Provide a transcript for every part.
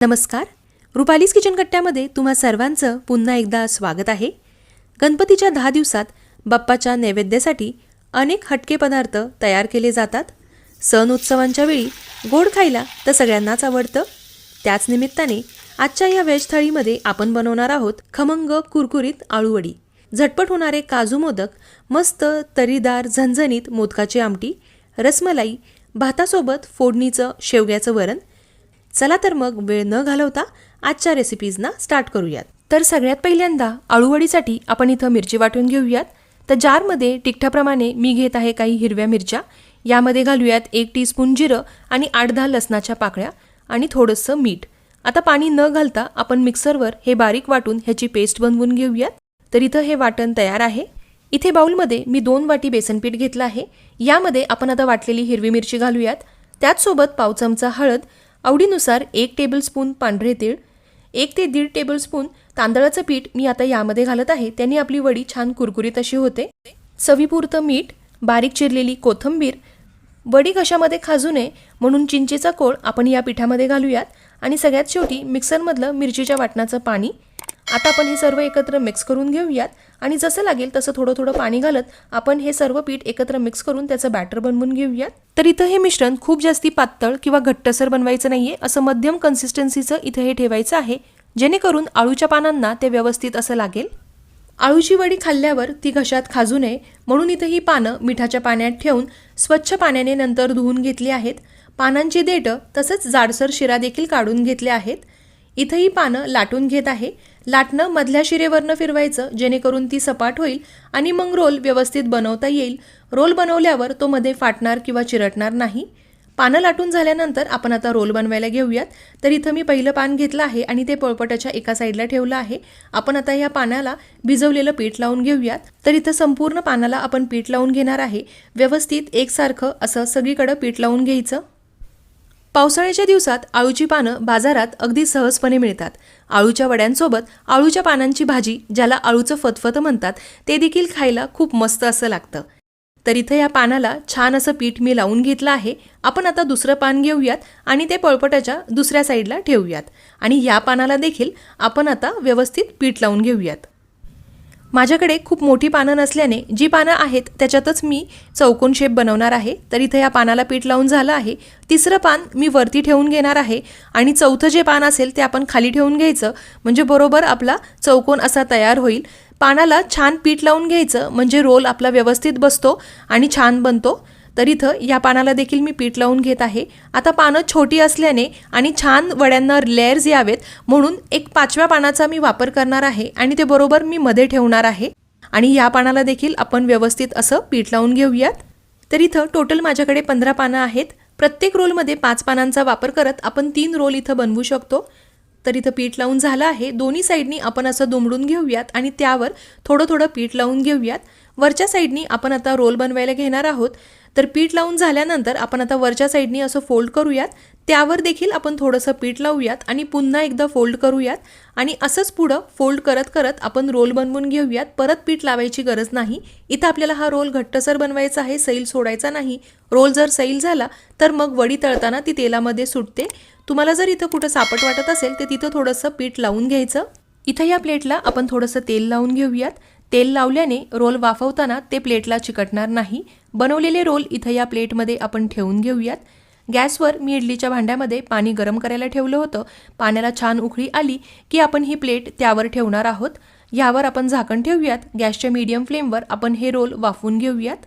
नमस्कार. रुपालीस किचन कट्ट्यामध्ये तुम्हा सर्वांचं पुन्हा एकदा स्वागत आहे. गणपतीच्या दहा दिवसात बाप्पाच्या नैवेद्यासाठी अनेक हटके पदार्थ तयार केले जातात. सण उत्सवांच्या वेळी गोड खायला तर सगळ्यांनाच आवडतं. त्याच निमित्ताने आजच्या या व्हेज थाळीमध्ये आपण बनवणार आहोत खमंग कुरकुरीत आळूवडी. झटपट होणारे काजू मोदक मस्त तरीदार झणझणीत मोदकाची आमटी रसमलाई भातासोबत फोडणीचं शेवग्याचं वरण चला तर मग वेळ न घालवता आजच्या रेसिपीजना स्टार्ट करूयात. तर सगळ्यात पहिल्यांदा आळूवडीसाठी आपण इथं मिरची वाटून घेऊयात. तर जारमध्ये तिखटाप्रमाणे मी घेत आहे काही हिरव्या मिरच्या. यामध्ये घालूयात एक टीस्पून जिरं आणि आठ दहा लसणाच्या पाकळ्या आणि थोडंसं मीठ. आता पाणी न घालता आपण मिक्सरवर हे बारीक वाटून ह्याची पेस्ट बनवून घेऊयात. तर इथं हे वाटण तयार आहे. इथे बाउलमध्ये मी दोन वाटी बेसनपीठ घेतलं आहे. यामध्ये आपण आता वाटलेली हिरवी मिरची घालूयात. त्याचसोबत पाव चमचा हळद आवडीनुसार एक टेबलस्पून पांढरे तीळ एक ते दीड टेबलस्पून तांदळाचं पीठ मी आता यामध्ये घालत आहे. त्यांनी आपली वडी छान कुरकुरीत अशी होते. चवीपुरतं मीठ बारीक चिरलेली कोथिंबीर वडी कशामध्ये खाजू नये म्हणून चिंचेचा कोळ आपण या पिठामध्ये घालूयात. आणि सगळ्यात शेवटी मिक्सरमधलं मिरचीच्या वाटणाचं पाणी आता आपण हे सर्व एकत्र मिक्स करून घेऊयात. आणि जसं लागेल तसं थोडं थोडं पाणी घालत आपण हे सर्व पीठ एकत्र मिक्स करून त्याचं बॅटर बनवून घेऊयात. तर इथं हे मिश्रण खूप जास्ती पातळ किंवा घट्टसर बनवायचं नाहीये. असं मध्यम कन्सिस्टन्सीचं इथं हे ठेवायचं आहे. जेणेकरून आळूच्या पानांना ते व्यवस्थित असं लागेल. आळूची वडी खाल्ल्यावर ती घशात खाजू नये. म्हणून इथं ही पानं मिठाच्या पाण्यात ठेवून स्वच्छ पाण्याने नंतर धुवून घेतली आहेत. पानांची देठं तसंच जाडसर शिरा देखील काढून घेतल्या आहेत. इथं ही पानं लाटून घेत आहे. लाटणं मधल्या शिरेवरनं फिरवायचं जेणेकरून ती सपाट होईल आणि मग रोल व्यवस्थित बनवता येईल. रोल बनवल्यावर तो मध्ये फाटणार किंवा चिरटणार नाही. पानं लाटून झाल्यानंतर आपण आता रोल बनवायला घेऊयात. तर इथं मी पहिलं पान घेतलं आहे आणि ते पोळपटाच्या एका साईडला ठेवलं आहे. आपण आता या पानाला भिजवलेलं पीठ लावून घेऊयात. तर इथं संपूर्ण पानाला आपण पीठ लावून घेणार आहे. व्यवस्थित एकसारखं असं सगळीकडं पीठ लावून घ्यायचं. पावसाळ्याच्या दिवसात आळूची पानं बाजारात अगदी सहजपणे मिळतात. आळूच्या वड्यांसोबत आळूच्या पानांची भाजी ज्याला आळूचं फतफतं म्हणतात ते देखील खायला खूप मस्त असं लागतं. तर इथं या पानाला छान असं पीठ मी लावून घेतलं आहे. आपण आता दुसरं पान घेऊयात आणि ते पळपटाच्या दुसऱ्या साईडला ठेवूयात. आणि या पानाला देखील आपण आता व्यवस्थित पीठ लावून घेऊयात. माझ्याकडे खूप मोठी पानं नसल्याने जी पानं आहेत त्याच्यातच मी चौकोन शेप बनवणार आहे. तर इथं या पानाला पीठ लावून झालं आहे. तिसरं पान मी वरती ठेवून घेणार आहे आणि चौथं जे पान असेल ते आपण खाली ठेवून घ्यायचं. म्हणजे बरोबर आपला चौकोन असा तयार होईल. पानाला छान पीठ लावून घ्यायचं. म्हणजे रोल आपला व्यवस्थित बसतो आणि छान बनतो. तर इथं या पानाला देखील मी पीठ लावून घेत आहे. आता पानं छोटी असल्याने आणि छान वड्यांना लेअर्स यावेत म्हणून एक पाचव्या पानाचा मी वापर करणार आहे आणि ते बरोबर मी मध्ये ठेवणार आहे. आणि या पानाला देखील आपण व्यवस्थित असं पीठ लावून घेऊयात. तर इथं टोटल माझ्याकडे पंधरा पानं आहेत. प्रत्येक रोलमध्ये पाच पानांचा वापर करत आपण तीन रोल इथं बनवू शकतो. तर इथं पीठ लावून झालं आहे. दोन्ही साईडनी आपण असं दुमडून घेऊयात आणि त्यावर थोडं थोडं पीठ लावून घेऊयात. वरच्या साईडनी आपण आता रोल बनवायला घेणार आहोत. तर पीठ लावून झाल्यानंतर आपण आता वरच्या साईडनी असं फोल्ड करूयात. त्यावर देखील आपण थोडंसं पीठ लावूयात आणि पुन्हा एकदा फोल्ड करूयात. आणि असंच पुढं फोल्ड करत करत आपण रोल बनवून घेऊयात. परत पीठ लावायची गरज नाही. इथं आपल्याला हा रोल घट्टसर बनवायचा आहे सैल सोडायचा नाही. रोल जर सैल झाला तर मग वडी तळताना ती तेलामध्ये सुटते. तुम्हाला जर इथं कुठं सापट वाटत असेल तर तिथं थोडंसं पीठ लावून घ्यायचं. इथं या प्लेटला आपण थोडंसं तेल लावून घेऊयात. तेल लावल्याने रोल वाफवताना ते प्लेटला चिकटणार नाही. बनवलेले रोल इथं या प्लेटमध्ये आपण ठेवून घेऊयात. गॅसवर मी इडलीच्या भांड्यामध्ये पाणी गरम करायला ठेवलं होतं. पाण्याला छान उकळी आली की आपण ही प्लेट त्यावर ठेवणार आहोत. यावर आपण झाकण ठेवूयात. गॅसच्या मीडियम फ्लेमवर आपण हे रोल वाफवून घेऊयात.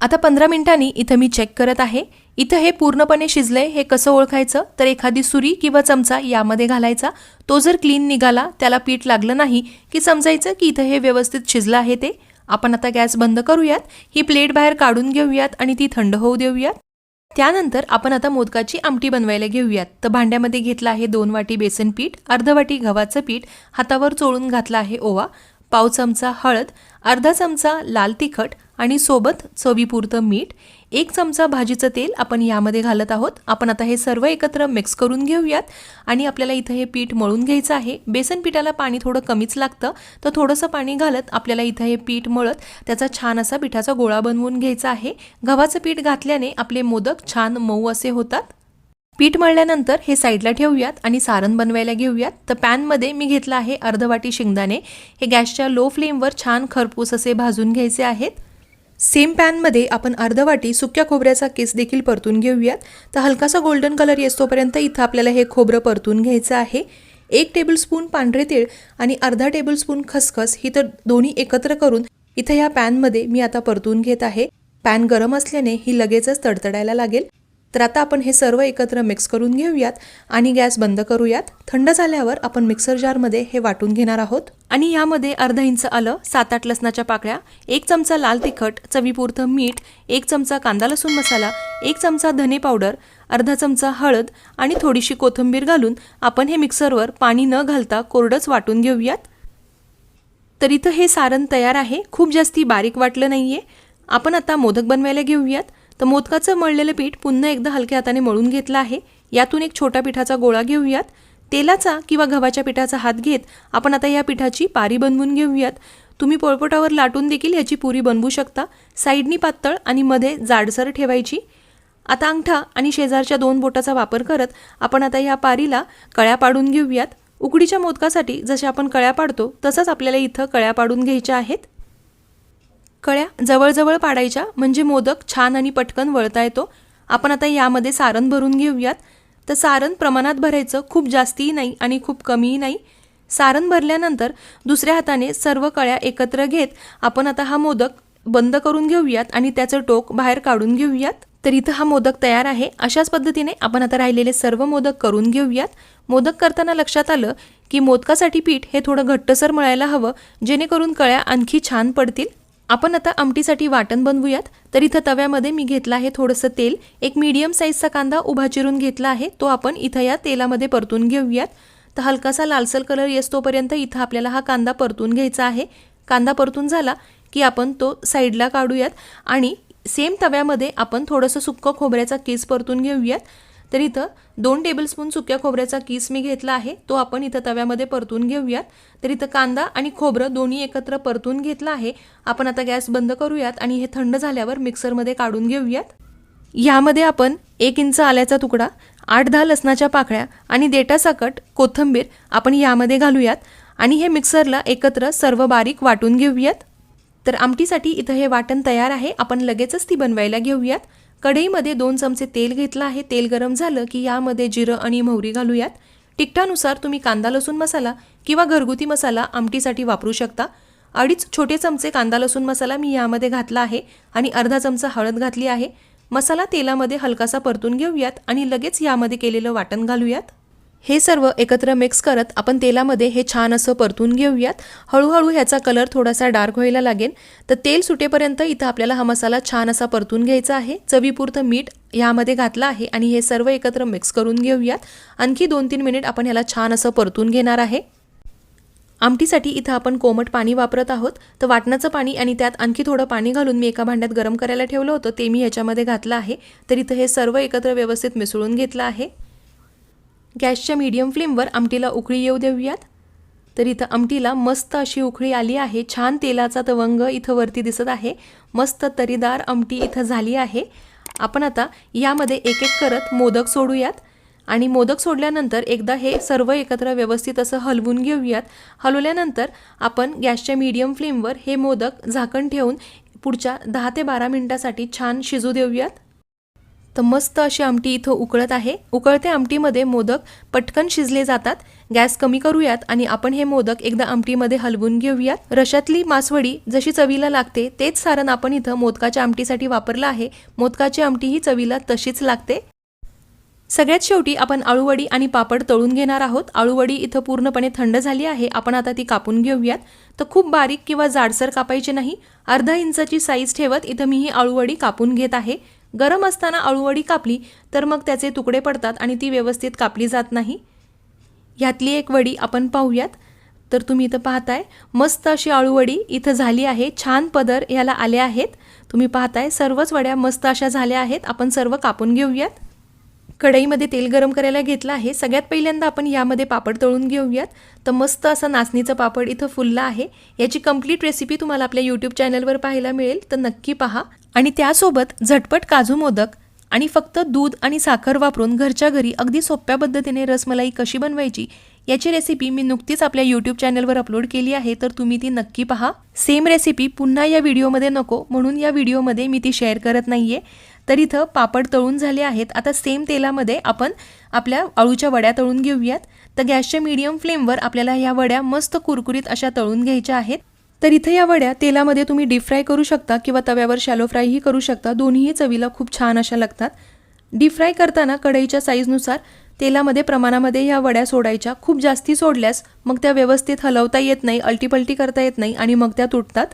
आता पंधरा मिनिटांनी इथं मी चेक करत आहे. इथं हे पूर्णपणे शिजलंय हे कसं ओळखायचं? तर एखादी सुरी किंवा चमचा यामध्ये घालायचा. तो जर क्लीन निघाला त्याला पीठ लागलं नाही की समजायचं की इथं हे व्यवस्थित शिजलं आहे ते आपण आता गॅस बंद करूयात ही प्लेट बाहेर काढून घेऊयात आणि ती थंड होऊ देऊयात. त्यानंतर आपण आता मोदकाची आमटी बनवायला घेऊयात. तर भांड्यामध्ये घेतलं आहे दोन वाटी बेसन पीठ अर्ध वाटी गव्हाचं पीठ हातावर चोळून घातलं आहे ओवा पाव चमचा हळद अर्धा चमचा लाल तिखट आणि सोबत चवीपुरतं मीठ एक चमचा भाजीचं तेल आपण यामध्ये घालत आहोत. आपण आता हे सर्व एकत्र मिक्स करून घेऊयात. आणि आपल्याला इथं हे पीठ मळून घ्यायचं आहे. बेसन पिठाला पाणी थोडं कमीच लागतं. तर थोडंसं पाणी घालत आपल्याला इथं हे पीठ मळत त्याचा छान असा पिठाचा गोळा बनवून घ्यायचा आहे. गव्हाचं पीठ घातल्याने आपले मोदक छान मऊ असे होतात. पीठ मळल्यानंतर हे साईडला ठेवूयात आणि सारण बनवायला घेऊयात. तर पॅनमध्ये मी घेतलं आहे अर्ध वाटी शेंगदाणे. हे गॅसच्या लो फ्लेमवर छान खरपूस असे भाजून घ्यायचे आहेत. सेम पॅनमध्ये आपण अर्ध वाटी सुक्या खोबऱ्याचा केस देखील परतून घेऊयात. तर हलकासा गोल्डन कलर येतोपर्यंत इथं आपल्याला हे खोबरं परतून घ्यायचं आहे. एक टेबलस्पून पांढरे तीळ आणि अर्धा टेबलस्पून खसखस ही तर दोन्ही एकत्र करून इथं ह्या पॅनमध्ये मी आता परतून घेत आहे. पॅन गरम असल्याने ही लगेचच तडतडायला लागेल. तर आता आपण हे सर्व एकत्र मिक्स करून घेऊयात आणि गॅस बंद करूयात. थंड झाल्यावर आपण मिक्सर जारमध्ये हे वाटून घेणार आहोत. आणि यामध्ये अर्धा इंच आलं सात आठ लसणाच्या पाकळ्या एक चमचा लाल तिखट चवीपुरतं मीठ एक चमचा कांदा लसूण मसाला एक चमचा धने पावडर अर्धा चमचा हळद आणि थोडीशी कोथिंबीर घालून आपण हे मिक्सरवर पाणी न घालता कोरडंच वाटून घेऊयात. तर इथं हे सारण तयार आहे. खूप जास्ती बारीक वाटलं नाही आहे आपण आता मोदक बनवायला घेऊयात. तर मोदकाचं मळलेलं पीठ पुन्हा एकदा हलक्या हाताने मळून घेतलं आहे. यातून एक छोटा पिठाचा गोळा घेऊयात. तेलाचा किंवा गव्हाच्या पिठाचा हात घेत आपण आता या पिठाची पारी बनवून घेऊयात. तुम्ही पोळपोटावर लाटून देखील ह्याची पुरी बनवू शकता. साईडनी पातळ आणि मध्ये जाडसर ठेवायची. आता अंगठा आणि शेजारच्या दोन बोटाचा वापर करत आपण आता या पारीला कळ्या पाडून घेऊयात. उकडीच्या मोदकासाठी जसे आपण कळ्या पाडतो तसंच आपल्याला इथं कळ्या पाडून घ्यायच्या आहेत. कळ्या? जवळजवळ पाडायच्या. म्हणजे मोदक छान आणि पटकन वळता येतो. आपण आता यामध्ये सारण भरून घेऊयात. तर सारण प्रमाणात भरायचं खूप जास्तीही नाही आणि खूप कमीही नाही. सारण भरल्यानंतर दुसऱ्या हाताने सर्व कळ्या एकत्र घेत आपण आता हा मोदक बंद करून घेऊयात आणि त्याचं टोक बाहेर काढून घेऊयात. तर इथं हा मोदक तयार आहे. अशाच पद्धतीने आपण आता राहिलेले सर्व मोदक करून घेऊयात. मोदक करताना लक्षात आलं की मोदकासाठी पीठ हे थोडं घट्टसर मळायला हवं जेणेकरून कळ्या आणखी छान पडतील. आपण आता आमटीसाठी वाटण बनवूयात. तर इथं तव्यामध्ये मी घेतलं आहे थोडंसं तेल. एक मीडियम साईजचा कांदा उभा चिरून घेतला आहे. तो आपण इथं या तेलामध्ये परतून घेऊयात. तर हलकासा लालसर कलर येतोपर्यंत इथं आपल्याला हा कांदा परतून घ्यायचा आहे. कांदा परतून झाला की आपण तो साईडला काढूयात. आणि सेम तव्यामध्ये आपण थोडंसं सुक्कं खोबऱ्याचा केस परतून घेऊयात. तर इथं दोन टेबलस्पून सुक्या खोबऱ्याचा किस मी घेतला आहे. तो आपण इथं तव्यामध्ये परतून घेऊयात. तर इथं कांदा आणि खोबरं दोन्ही एकत्र परतून घेतलं आहे. आपण आता गॅस बंद करूयात आणि हे थंड झाल्यावर मिक्सरमध्ये काढून घेऊयात. यामध्ये आपण एक इंच आल्याचा तुकडा आठ दहा लसणाच्या पाकळ्या आणि देटासाकट कोथंबीर आपण यामध्ये घालूयात आणि हे मिक्सरला एकत्र सर्व बारीक वाटून घेऊयात. तर आमटीसाठी इथं हे वाटण तयार आहे. आपण लगेचच ती बनवायला घेऊयात. कढईमध्ये दोन चमचे तेल घेतलं आहे. तेल गरम झालं की यामध्ये जिरं आणि मोहरी घालूयात. तिखटानुसार तुम्ही कांदा लसूण मसाला किंवा घरगुती मसाला आमटीसाठी वापरू शकता. अडीच छोटे चमचे कांदा लसूण मसाला मी यामध्ये घातला आहे आणि अर्धा चमचा हळद घातली आहे. मसाला तेलामध्ये हलकासा परतून घेऊयात आणि लगेच यामध्ये केलेलं वाटण घालूयात. हे सर्व एकत्र मिक्स करत आपण तेलामध्ये हे छान असं परतून घेऊयात. हळूहळू ह्याचा कलर थोडासा डार्क व्हायला लागेल. तर तेल सुटेपर्यंत इथं आपल्याला हा मसाला छान असा परतून घ्यायचा आहे. चवीपुरतं मीठ यामध्ये घातलं आहे आणि हे सर्व एकत्र मिक्स करून घेऊयात. आणखी दोन तीन मिनिट आपण ह्याला छान असं परतून घेणार आहे. आमटीसाठी इथं आपण कोमट पाणी वापरत आहोत. तर वाटणाचं पाणी आणि त्यात आणखी थोडं पाणी घालून मी एका भांड्यात गरम करायला ठेवलं होतं. ते मी ह्याच्यामध्ये घातलं आहे. तर इथं हे सर्व एकत्र व्यवस्थित मिसळून घेतलं आहे. गॅसच्या मीडियम फ्लेमवर आमटीला उकळी येऊ देऊयात. तर इथं आमटीला मस्त अशी उकळी आली आहे. छान तेलाचा तवंग इथं वरती दिसत आहे. मस्त तरीदार आमटी इथं झाली आहे. आपण आता यामध्ये एक एक करत मोदक सोडूयात. आणि मोदक सोडल्यानंतर एकदा हे सर्व एकत्र व्यवस्थित असं हलवून घेऊयात. हलवल्यानंतर आपण गॅसच्या मीडियम फ्लेमवर हे मोदक झाकण ठेवून पुढच्या दहा ते बारा मिनटासाठी छान शिजू देऊयात. तर मस्त अशी आमटी इथं उकळत आहे. उकळत्या आमटीमध्ये मोदक पटकन शिजले जातात. गॅस कमी करूयात आणि आपण हे मोदक एकदा आमटीमध्ये हलवून घेऊयात. रशातली मासवडी जशी चवीला लागते तेच सारण आपण इथं मोदकाच्या आमटीसाठी वापरलं आहे. मोदकाची आमटी ही चवीला तशीच लागते. सगळ्यात शेवटी आपण आळूवडी आणि पापड तळून घेणार आहोत. आळूवडी इथं पूर्णपणे थंड झाली आहे. आपण आता ती कापून घेऊयात. तर खूप बारीक किंवा जाडसर कापायची नाही. अर्धा इंचाची साईज ठेवत इथं मी ही आळूवडी कापून घेत आहे. गरम असताना अळूवडी कापली तर मग त्याचे तुकडे पडतात आणि ती व्यवस्थित कापली जात नाही. ह्यातली एक वडी आपण पाहूयात. तर तुम्ही इथं पाहताय मस्त अशी अळूवडी इथं झाली आहे. छान पदर याला आले आहेत. तुम्ही पाहताय सर्वच वड्या मस्त अशा झाल्या आहेत. आपण सर्व कापून घेऊयात. कढईमध्ये तेल गरम करायला घेतलं आहे. सगळ्यात पहिल्यांदा आपण यामध्ये पापड तळून घेऊयात. तर मस्त असं नाचणीचं पापड इथं फुललं आहे. याची कंप्लीट रेसिपी तुम्हाला आपल्या यूट्यूब चॅनलवर पाहायला मिळेल. तर नक्की पहा. आणि त्यासोबत झटपट काजू मोदक आणि फक्त दूध आणि साखर वापरून घरच्या घरी अगदी सोप्या पद्धतीने रसमलाई कशी बनवायची याची रेसिपी मी नुकतीच आपल्या यूट्यूब चॅनलवर अपलोड केली आहे तर तुम्ही ती नक्की पहा. सेम रेसिपी पुन्हा या व्हिडिओमध्ये नको म्हणून या व्हिडिओमध्ये मी ती शेअर करत नाहीये. तर इथं पापड तळून झाले आहेत. आता सेम तेलामध्ये आपण आपल्या अळूच्या वड्या तळून घेऊयात. तर गॅसच्या मीडियम फ्लेमवर आपल्याला ह्या वड्या मस्त कुरकुरीत अशा तळून घ्यायच्या आहेत. तर इथे या वड्या तेलामध्ये तुम्ही डीप फ्राय करू शकता किंवा तव्यावर शॅलो फ्रायही करू शकता. दोन्हीही चवीला खूप छान अशा लागतात. डीप फ्राय करताना कढईच्या साईजनुसार तेलामध्ये प्रमाणामध्ये ह्या वड्या सोडायच्या. खूप जास्ती सोडल्यास मग त्या व्यवस्थित हलवता येत नाही अल्टीपल्टी करता येत नाही आणि मग त्या तुटतात.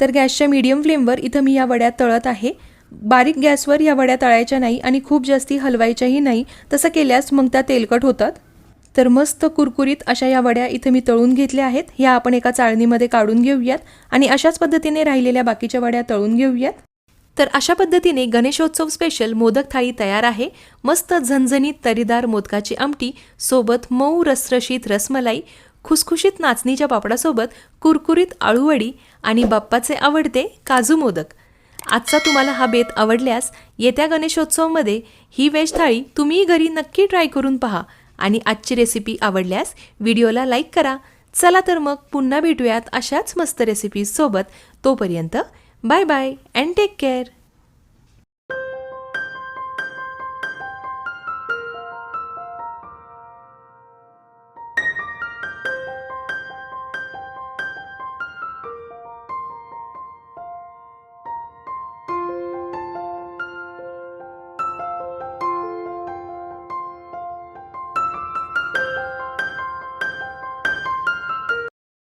तर गॅसच्या मीडियम फ्लेमवर इथं मी या वड्या तळत आहे. बारीक गॅसवर या वड्या तळायच्या नाही आणि खूप जास्ती हलवायच्याही नाही. तसं केल्यास मग त्या तेलकट होतात. तर मस्त कुरकुरीत अशा या वड्या इथे मी तळून घेतल्या आहेत. ह्या आपण एका चाळणीमध्ये काढून घेऊयात आणि अशाच पद्धतीने राहिलेल्या बाकीच्या वड्या तळून घेऊयात. तर अशा पद्धतीने गणेशोत्सव स्पेशल मोदक थाळी तयार आहे. मस्त झणझणीत तरीदार मोदकाची आमटी सोबत मऊ रसरशीत रसमलाई खुसखुशीत नाचणीच्या पापडासोबत कुरकुरीत आळूवडी आणि बाप्पाचे आवडते काजू मोदक. आजचा तुम्हाला हा बेत आवडल्यास येत्या गणेशोत्सवमध्ये ही वेज थाळी तुम्ही घरी नक्की ट्राय करून पहा. आणि आजची रेसिपी आवडल्यास व्हिडिओला लाईक करा. चला तर मग पुन्हा भेटूयात अशाच मस्त रेसिपीजसोबत तोपर्यंत bye bye and take care